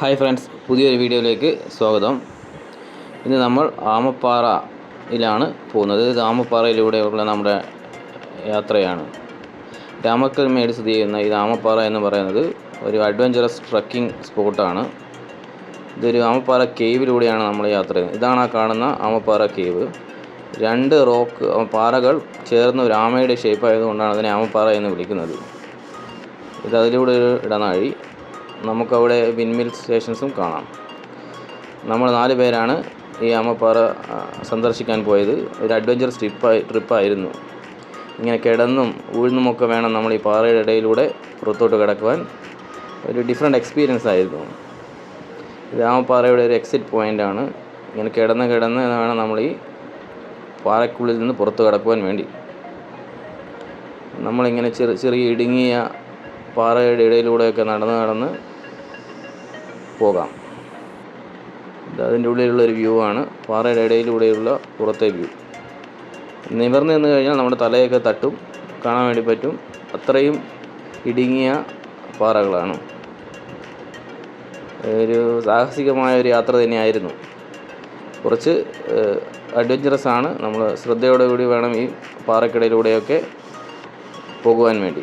Hi friends പുതിയൊരു വീഡിയോയിലേക്ക് സ്വാഗതം. ഇന്ന് നമ്മൾ ആമപ്പാറയിലാണ് പോകുന്നത്. ഇത് ആമപ്പാറയിലൂടെയുള്ള നമ്മുടെ യാത്രയാണ്. രാമക്കൽമേട് സ്ഥിതി ചെയ്യുന്ന ഈ ആമപ്പാറ എന്ന് പറയുന്നത് ഒരു അഡ്വഞ്ചറസ് ട്രക്കിംഗ് സ്പോട്ടാണ്. ഇതൊരു ആമപ്പാറ കേവിലൂടെയാണ് നമ്മൾ യാത്ര ചെയ്യുന്നത്. ഇതാണ് ആ കാണുന്ന ആമപ്പാറ കേവ്. രണ്ട് റോക്ക് പാറകൾ ചേർന്ന് ഒരു ആമയുടെ ഷേപ്പ് ആയതുകൊണ്ടാണ് അതിനെ ആമപ്പാറ എന്ന് വിളിക്കുന്നത്. ഇത് അതിലൂടെ ഒരു ഇടനാഴി. നമുക്കവിടെ വിൻമിൽ സ്റ്റേഷൻസും കാണാം. നമ്മൾ നാല് പേരാണ് ഈ അമ്മപ്പാറ സന്ദർശിക്കാൻ പോയത്. ഒരു അഡ്വഞ്ചർ ട്രിപ്പ് ട്രിപ്പായിരുന്നു ഇങ്ങനെ കിടന്നും ഉഴുന്നുമൊക്കെ വേണം നമ്മൾ ഈ പാറയുടെ ഇടയിലൂടെ പുറത്തോട്ട് കിടക്കുവാൻ. ഒരു ഡിഫറെന്റ് എക്സ്പീരിയൻസ് ആയിരുന്നു. ഇത് ആമപ്പാറയുടെ ഒരു എക്സിറ്റ് പോയിന്റാണ് ഇങ്ങനെ കിടന്ന് കിടന്ന് വേണം നമ്മൾ ഈ പാറയ്ക്കുള്ളിൽ നിന്ന് പുറത്ത് കിടക്കുവാൻ വേണ്ടി. നമ്മളിങ്ങനെ ചെറു ചെറിയ ഇടുങ്ങിയ പാറയുടെ ഇടയിലൂടെയൊക്കെ നടന്ന് നടന്ന് പോകാം. ഇത് അതിന്റെ ഉള്ളിലുള്ള ഒരു വ്യൂ ആണ്. പാറയുടെ ഇടയിലൂടെയുള്ള പുറത്തെ വ്യൂ നിവർന്ന് നിന്ന് കഴിഞ്ഞാൽ നമ്മുടെ തലയൊക്കെ തട്ടും. കാണാൻ വേണ്ടി പറ്റും. അത്രയും ഇടുങ്ങിയ പാറകളാണ്. ഒരു സാഹസികമായ ഒരു യാത്ര തന്നെയായിരുന്നു. കുറച്ച് അഡ്വഞ്ചറസ് ആണ്. നമ്മൾ ശ്രദ്ധയോടെ കൂടി വേണം ഈ പാറക്കിടയിലൂടെയൊക്കെ പോകുവാൻ വേണ്ടി.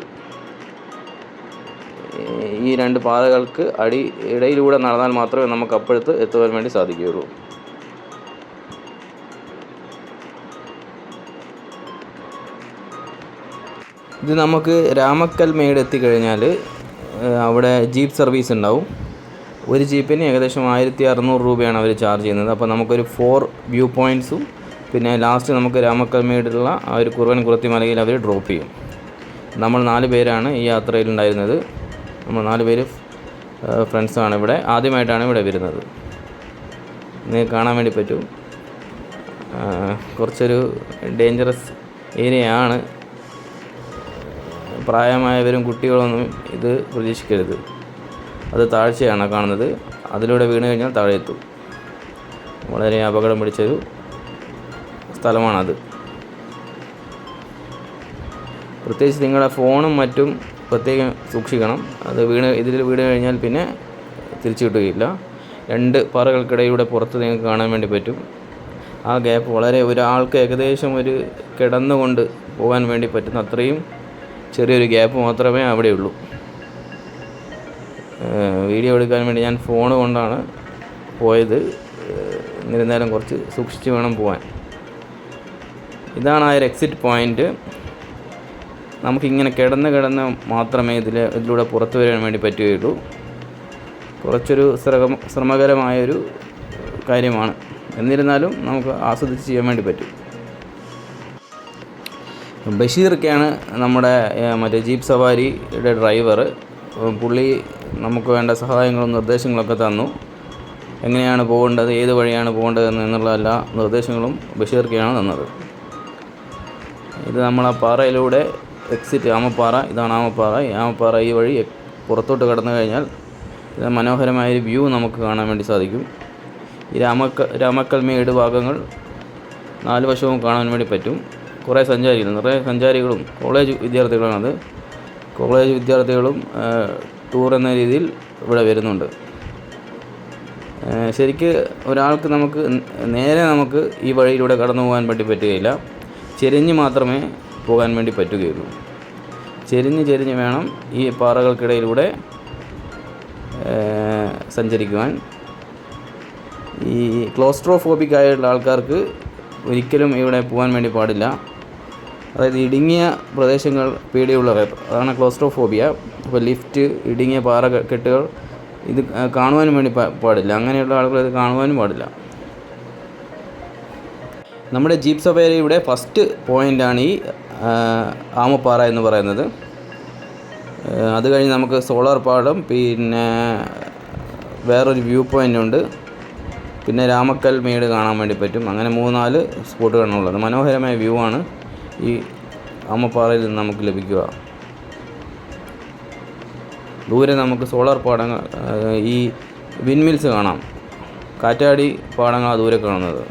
ഈ രണ്ട് പാതകൾക്ക് അടി ഇടയിലൂടെ നടന്നാൽ മാത്രമേ നമുക്ക് അപ്പോഴത്ത് എത്തുവാൻ വേണ്ടി സാധിക്കുകയുള്ളൂ. ഇത് നമുക്ക് രാമക്കൽ മേട് എത്തിക്കഴിഞ്ഞാൽ അവിടെ ജീപ്പ് സർവീസ് ഉണ്ടാവും. ഒരു ജീപ്പിന് ഏകദേശം ആയിരത്തി അറുന്നൂറ് രൂപയാണ് അവർ ചാർജ് ചെയ്യുന്നത്. അപ്പോൾ നമുക്കൊരു ഫോർ വ്യൂ പോയിന്റ്സും പിന്നെ ലാസ്റ്റ് നമുക്ക് രാമക്കൽ മേടുള്ള ആ ഒരു കുറുവൻ കുറത്തി മലയിൽ അവർ ഡ്രോപ്പ് ചെയ്യും. നമ്മൾ നാല് പേരാണ് ഈ യാത്രയിൽ ഉണ്ടായിരുന്നത്. നമ്മൾ നാല് പേര് ഫ്രണ്ട്സാണ് ഇവിടെ. ആദ്യമായിട്ടാണ് ഇവിടെ വരുന്നത്. നിങ്ങൾക്ക് കാണാൻ വേണ്ടി പറ്റും. കുറച്ചൊരു ഡേഞ്ചറസ് ഏരിയയാണ് പ്രായമായവരും കുട്ടികളൊന്നും ഇത് പ്രതീക്ഷിക്കരുത്. അത് താഴ്ചയാണ് കാണുന്നത്. അതിലൂടെ വീണ് കഴിഞ്ഞാൽ താഴെ എത്തും വളരെ അപകടം പിടിച്ചൊരു സ്ഥലമാണത്. പ്രത്യേകിച്ച് നിങ്ങളുടെ ഫോണും മറ്റും പ്രത്യേകം സൂക്ഷിക്കണം. അത് വീണ് ഇതിൽ വീണ് കഴിഞ്ഞാൽ പിന്നെ തിരിച്ചു കിട്ടുകയില്ല. രണ്ട് പാറകൾക്കിടയിലൂടെ പുറത്ത് നിങ്ങൾക്ക് കാണാൻ വേണ്ടി പറ്റും. ആ ഗ്യാപ്പ് വളരെ ഒരാൾക്ക് ഏകദേശം ഒരു കിടന്നുകൊണ്ട് പോകാൻ വേണ്ടി പറ്റുന്ന അത്രയും ചെറിയൊരു ഗ്യാപ്പ് മാത്രമേ അവിടെ ഉള്ളൂ. വീഡിയോ എടുക്കാൻ വേണ്ടി ഞാൻ ഫോൺ കൊണ്ടാണ് പോയത്. എന്നിരുന്നാലും കുറച്ച് സൂക്ഷിച്ച് വേണം പോകാൻ. ഇതാണ് ആ ഒരു എക്സിറ്റ് പോയിന്റ് നമുക്കിങ്ങനെ കിടന്ന് കിടന്ന് മാത്രമേ ഇതിൽ ഇതിലൂടെ പുറത്തു വരാൻ വേണ്ടി പറ്റുകയുള്ളൂ. കുറച്ചൊരു ശ്രമ ശ്രമകരമായൊരു കാര്യമാണ്. എന്നിരുന്നാലും നമുക്ക് ആസ്വദിച്ച് ചെയ്യാൻ വേണ്ടി പറ്റും. ബഷീറൊക്കെയാണ് നമ്മുടെ മറ്റേ ജീപ്പ് സവാരിയുടെ ഡ്രൈവർ. പുള്ളി നമുക്ക് വേണ്ട സഹായങ്ങളും നിർദ്ദേശങ്ങളൊക്കെ തന്നു. എങ്ങനെയാണ് പോകേണ്ടത് ഏത് വഴിയാണ് പോകേണ്ടത് എന്നുള്ള എല്ലാ നിർദ്ദേശങ്ങളും ബഷീർക്കാണ് തന്നത്. ഇത് നമ്മൾ ആ പാറയിലൂടെ എക്സിറ്റ് ആമപ്പാറ ഇതാണ് ആമപ്പാറ ഈ ആമപ്പാറ ഈ വഴി പുറത്തോട്ട് കടന്നു കഴിഞ്ഞാൽ മനോഹരമായ മനോഹരമായൊരു വ്യൂ നമുക്ക് കാണാൻ വേണ്ടി സാധിക്കും. ഈ രാമക്ക രാമക്കൽമേട് ഭാഗങ്ങൾ നാല് വശവും കാണാൻ വേണ്ടി പറ്റും. കുറേ സഞ്ചാരികൾ നിറയെ സഞ്ചാരികളും കോളേജ് വിദ്യാർത്ഥികളാണത്. കോളേജ് വിദ്യാർത്ഥികളും ടൂർ എന്ന രീതിയിൽ ഇവിടെ വരുന്നുണ്ട്. ശരിക്ക് ഒരാൾക്ക് നമുക്ക് നേരെ നമുക്ക് ഈ വഴിയിലൂടെ കടന്നു പോകാൻ വേണ്ടി പറ്റുകയില്ല. ചെരിഞ്ഞ് മാത്രമേ പോകാൻ വേണ്ടി പറ്റുകയുള്ളൂ. ചെരിഞ്ഞ് ചെരിഞ്ഞ് വേണം ഈ പാറകൾക്കിടയിലൂടെ സഞ്ചരിക്കുവാൻ. ഈ ക്ലോസ്ട്രോഫോബിക് ആയിട്ടുള്ള ആൾക്കാർക്ക് ഒരിക്കലും ഇവിടെ പോകാൻ വേണ്ടി പാടില്ല. അതായത് ഇടുങ്ങിയ പ്രദേശങ്ങൾ പേടിയുള്ളവർ അതാണ് ക്ലോസ്ട്രോഫോബിയ. അപ്പോൾ ലിഫ്റ്റ് ഇടുങ്ങിയ പാറ കെട്ടുകൾ ഇത് കാണുവാനും വേണ്ടി പാടില്ല. അങ്ങനെയുള്ള ആളുകൾ ഇത് കാണുവാനും പാടില്ല. നമ്മുടെ ജീപ്പ് സഫാരിയുടെ ഫസ്റ്റ് പോയിന്റാണ് ഈ ആമപ്പാറ എന്ന് പറയുന്നത്. അത് കഴിഞ്ഞ് നമുക്ക് സോളാർ പാടം പിന്നെ വേറൊരു വ്യൂ പോയിന്റ് ഉണ്ട്. പിന്നെ രാമക്കൽ മേട് കാണാൻ വേണ്ടി പറ്റും. അങ്ങനെ മൂന്നാൽ സ്പോട്ട് കാണാനുള്ളത് മനോഹരമായ വ്യൂ ആണ് ഈ ആമപ്പാറയിൽ നിന്ന് നമുക്ക് ലഭിക്കുക. ദൂരെ നമുക്ക് സോളാർ പാടങ്ങൾ ഈ വിൻമിൽസ് കാണാം. കാറ്റാടി പാടങ്ങളാണ് ദൂരെ കാണുന്നത്.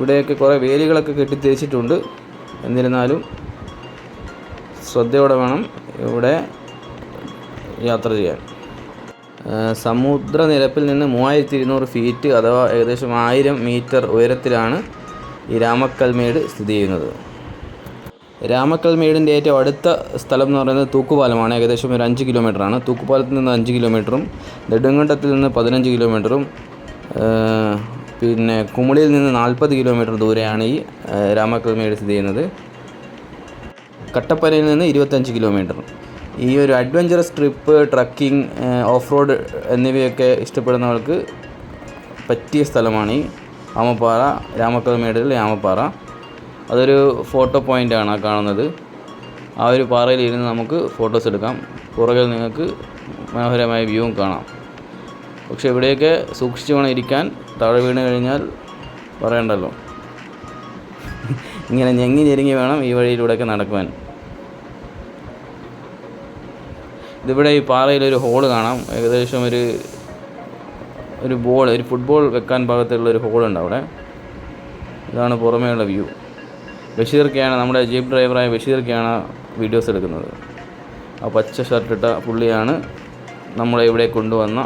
ഇവിടെയൊക്കെ കുറേ വേലികളൊക്കെ കെട്ടിത്തേച്ചിട്ടുണ്ട്. എന്നിരുന്നാലും ശ്രദ്ധയോടെ വേണം ഇവിടെ യാത്ര ചെയ്യാൻ. സമുദ്രനിരപ്പിൽ നിന്ന് മൂവായിരത്തി ഇരുന്നൂറ് ഫീറ്റ് അഥവാ ഏകദേശം ആയിരം മീറ്റർ ഉയരത്തിലാണ് ഈ രാമക്കൽമേട് സ്ഥിതി ചെയ്യുന്നത്. രാമക്കൽമേടിന്റെ ഏറ്റവും അടുത്ത സ്ഥലം എന്ന് പറയുന്നത് തൂക്കുപാലമാണ്. ഏകദേശം ഒരു അഞ്ച് കിലോമീറ്ററാണ്. തൂക്കുപാലത്തിൽ നിന്ന് അഞ്ച് കിലോമീറ്ററും നെടുങ്കണ്ടത്തിൽ നിന്ന് പതിനഞ്ച് കിലോമീറ്ററും പിന്നെ കുമളിയിൽ നിന്ന് നാൽപ്പത് കിലോമീറ്റർ ദൂരെയാണ് ഈ രാമക്കൽമേട് സ്ഥിതി ചെയ്യുന്നത്. കട്ടപ്പനയിൽ നിന്ന് ഇരുപത്തഞ്ച് കിലോമീറ്റർ. ഈ ഒരു adventurous trip trekking off road എന്നിവയൊക്കെ ഇഷ്ടപ്പെടുന്നവർക്ക് പറ്റിയ സ്ഥലമാണ് ഈ ആമപ്പാറ രാമക്കൽമേടിൽ ആമപ്പാറ അതൊരു ഫോട്ടോ പോയിന്റാണ് ആ കാണുന്നത്. ആ ഒരു പാറയിൽ ഇരുന്ന് നമുക്ക് ഫോട്ടോസ് എടുക്കാം. പുറകിൽ നിങ്ങൾക്ക് മനോഹരമായ വ്യൂവും കാണാം. പക്ഷേ ഇവിടെയൊക്കെ സൂക്ഷിച്ചു വേണം ഇരിക്കാൻ. താഴെ വീണ് കഴിഞ്ഞാൽ പറയണ്ടല്ലോ. ഇങ്ങനെ ഞെങ്ങി ഞെരുങ്ങി വേണം ഈ വഴിയിലൂടെയൊക്കെ നടക്കുവാൻ. ഇതിവിടെ ഈ പാറയിലൊരു ഹോൾ കാണാം. ഏകദേശം ഒരു ഒരു ബോൾ ഒരു ഫുട്ബോൾ വെക്കാൻ ഭാഗത്തുള്ള ഒരു ഹോളുണ്ട് അവിടെ. ഇതാണ് പുറമേയുള്ള വ്യൂ ബഷീർക്കെയാണ് നമ്മുടെ ജീപ്പ് ഡ്രൈവറായ ബഷീർക്കെയാണ് വീഡിയോസ് എടുക്കുന്നത്. ആ പച്ച ഷർട്ടിട്ട പുള്ളിയാണ് നമ്മളെ ഇവിടെ കൊണ്ടുവന്ന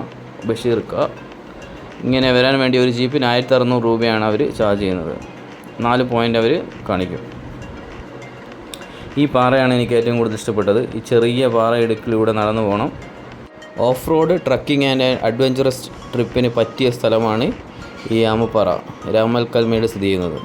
ബഷീർക്ക. ഇങ്ങനെ വരാൻ വേണ്ടി ഒരു ജീപ്പിന് ആയിരത്തി അറുന്നൂറ് രൂപയാണ് അവർ ചാർജ് ചെയ്യുന്നത്. നാല് പോയിന്റ് അവർ കാണിക്കും. ഈ പാറയാണ് എനിക്ക് ഏറ്റവും കൂടുതൽ ഇഷ്ടപ്പെട്ടത്. ഈ ചെറിയ പാറ ഇടുക്കിലൂടെ നടന്നു പോകണം off road trekking and adventurous ട്രിപ്പിന് പറ്റിയ സ്ഥലമാണ് ഈ ആമപ്പാറ രാമൽക്കൽമേട് സ്ഥിതി ചെയ്യുന്നത്.